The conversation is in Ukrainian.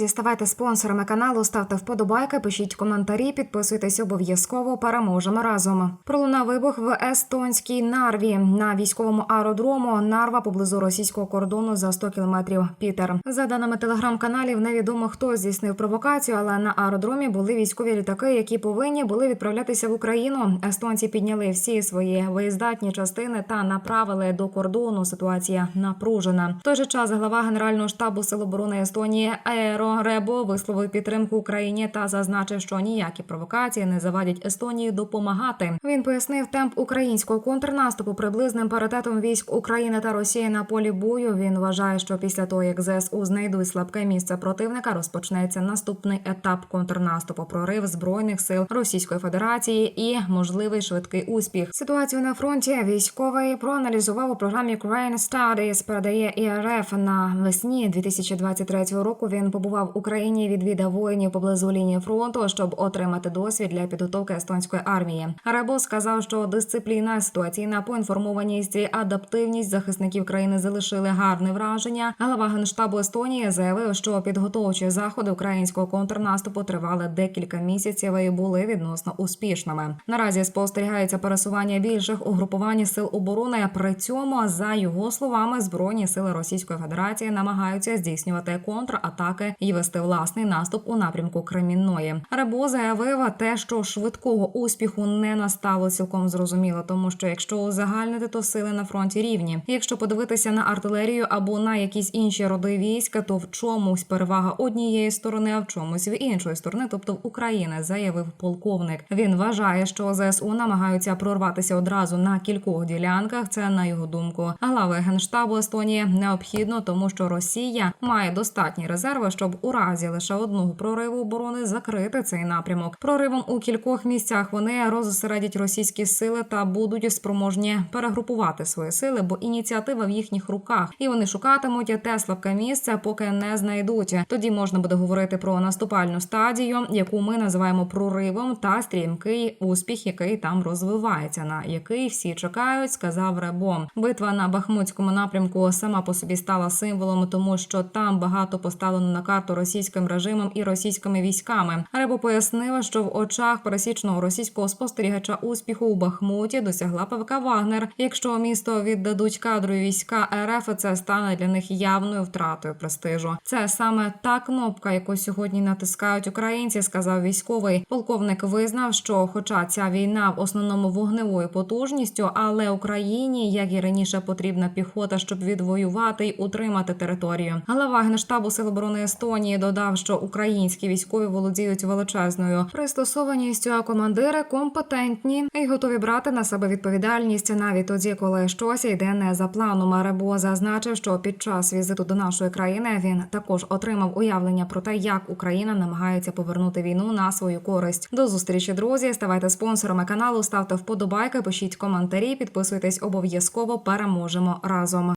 друзі, ставайте спонсорами каналу, ставте вподобайки, пишіть коментарі, підписуйтесь обов'язково. Переможемо разом. Пролунав вибух в естонській нарві на військовому аеродрому Нарва поблизу російського кордону за 100 кілометрів. Пітер за даними телеграм-каналів, невідомо хто здійснив провокацію, але на аеродромі були військові літаки, які повинні були відправлятися в Україну. Естонці підняли всі свої виїздатні частини та направили до кордону. Ситуація напружена. В той же час глава генерального штабу Сил оборони Естонії Аеро Ребо висловив підтримку Україні та зазначив, що ніякі провокації не завадять Естонії допомагати. Він пояснив темп українського контрнаступу приблизним паритетом військ України та Росії на полі бою. Він вважає, що після того, як ЗСУ знайдуть слабке місце противника, розпочнеться наступний етап контрнаступу, прорив збройних сил Російської Федерації і можливий швидкий успіх. Ситуацію на фронті військовий проаналізував у програмі Ukraine Studies, передає ІРФ на весні 2023 року. Він побував в Україні, відвідав воїнів поблизу лінії фронту, щоб отримати досвід для підготовки естонської армії. Ребо сказав, що дисципліна, ситуаційна поінформованість і адаптивність захисників країни залишили гарне враження. Глава генштабу Естонії заявив, що підготовчі заходи українського контрнаступу тривали декілька місяців і були відносно успішними. Наразі спостерігається пересування більших угрупувань сил оборони. При цьому, за його словами, збройні сили Російської Федерації намагаються здійснювати контратаки і вести власний наступ у напрямку Кремінної. Ребо заявив те, що швидкого успіху не настало цілком зрозуміло, тому що якщо узагальнити, то сили на фронті рівні. Якщо подивитися на артилерію або на якісь інші роди війська, то в чомусь перевага однієї сторони, а в чомусь в іншої сторони, тобто в України, заявив полковник. Він вважає, що ЗСУ намагаються прорватися одразу на кількох ділянках. Це на його думку. Глави генштабу Естонії необхідно, тому що Росія має достатні резерви, щоб у разі лише одного прориву оборони закрити цей напрямок. Проривом у кількох місцях вони розосередять російські сили та будуть спроможні перегрупувати свої сили, бо ініціатива в їхніх руках, і вони шукатимуть те слабке місце, поки не знайдуть. Тоді можна буде говорити про наступальну стадію, яку ми називаємо проривом, та стрімкий успіх, який там розвивається, на який всі чекають, сказав Ребо. Битва на Бахмутському напрямку сама по собі стала символом, тому що там багато поставлено на карту російським режимом і російськими військами. Ребо пояснила, що в очах пересічного російського спостерігача успіху у Бахмуті досягла ПВК Вагнер. Якщо місто віддадуть кадрові війська РФ, це стане для них явною втратою престижу. Це саме та кнопка, яку сьогодні натискають українці, сказав військовий. Полковник визнав, що, хоча ця війна в основному вогневою потужністю, але Україні, як і раніше, потрібна піхота, щоб відвоювати й утримати територію. Глава генштабу Сил оборони Естонії додав, що українські військові володіють величезною пристосованістю, а командири компетентні і готові брати на себе відповідальність навіть тоді, коли щось йде не за планом. Ребо зазначив, що під час візиту до нашої країни він також отримав уявлення про те, як Україна намагається повернути війну на свою користь. До зустрічі, друзі. Ставайте спонсорами каналу, ставте вподобайки, пишіть коментарі, підписуйтесь обов'язково. Переможемо разом.